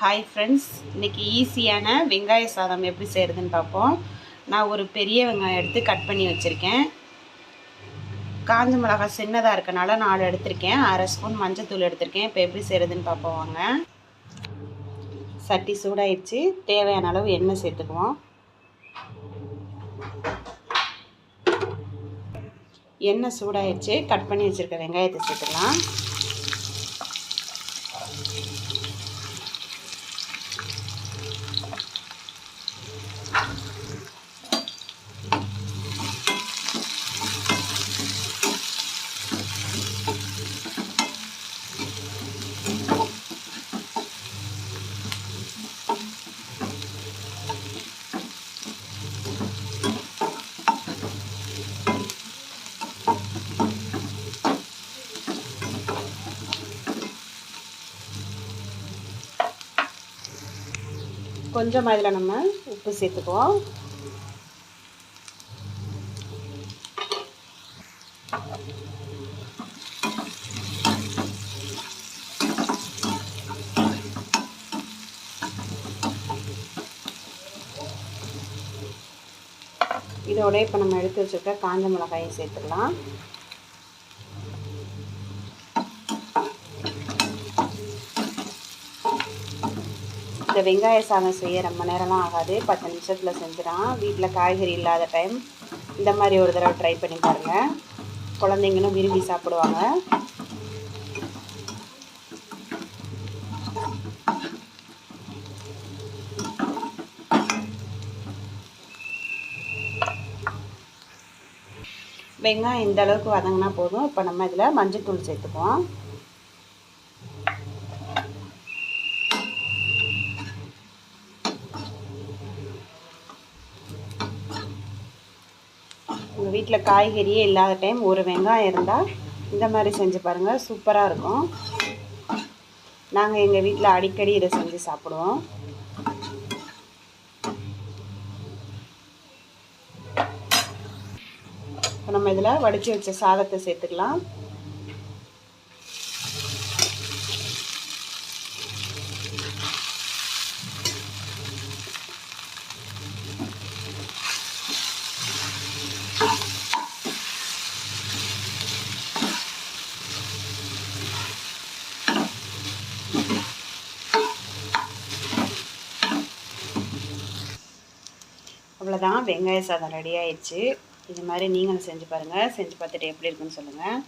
Hi friends இன்றைக்கி ஈஸியான வெங்காய சாதம் எப்படி செய்கிறதுன்னு பார்ப்போம். நான் ஒரு பெரிய வெங்காயம் எடுத்து கட் பண்ணி வச்சுருக்கேன். காஞ்ச மிளகாய் சின்னதாக இருக்கனால நாலு எடுத்திருக்கேன். அரை ஸ்பூன் மஞ்சத்தூள் எடுத்திருக்கேன். இப்போ எப்படி செய்கிறதுன்னு பார்ப்போம் வாங்க. சட்டி சூடாயிடுச்சு. தேவையான அளவு எண்ணெய் சேர்த்துக்குவோம். எண்ணெய் சூடாயிடுச்சு. கட் பண்ணி வச்சுருக்க வெங்காயத்தை சேர்த்துக்கலாம். கொஞ்சம் அதில் நம்ம உப்பு சேர்த்துக்குவோம். இதோட இப்போ நம்ம எடுத்து வச்சுருக்க காஞ்ச மிளகாயை சேர்த்துக்கலாம். இந்த வெங்காய சாதம் செய்ய ரொம்ப நேரம்லாம் ஆகாது. பத்து நிமிஷத்தில் செஞ்சிடான் வீட்டில் காய்கறி இல்லாத டைம் இந்த மாதிரி ஒரு தடவை ட்ரை பண்ணி பாருங்கள் குழந்தைங்களும் விரும்பி சாப்பிடுவாங்க. வெங்காயம் இந்த அளவுக்கு வதங்கினா போதும். இப்போ நம்ம இதில் மஞ்சள் தூள் சேர்த்துக்குவோம். உங்கள் வீட்டில் காய்கறியே இல்லாத டைம் ஒரு வெங்காயம் இருந்தால் இந்த மாதிரி செஞ்சு பாருங்கள் சூப்பராக இருக்கும். நாங்கள் எங்கள் வீட்டில் அடிக்கடி இதை செஞ்சு சாப்பிடுவோம். இப்போ நம்ம இதில் வடித்து வச்ச சாதத்தை சேர்த்துக்கலாம். அவ்வளோதான் வெங்காய சாதம் ரெடி ஆயிடுச்சு. இது மாதிரி நீங்களும் செஞ்சு பாருங்கள் செஞ்சு பார்த்துட்டு எப்படி இருக்குன்னு சொல்லுங்கள்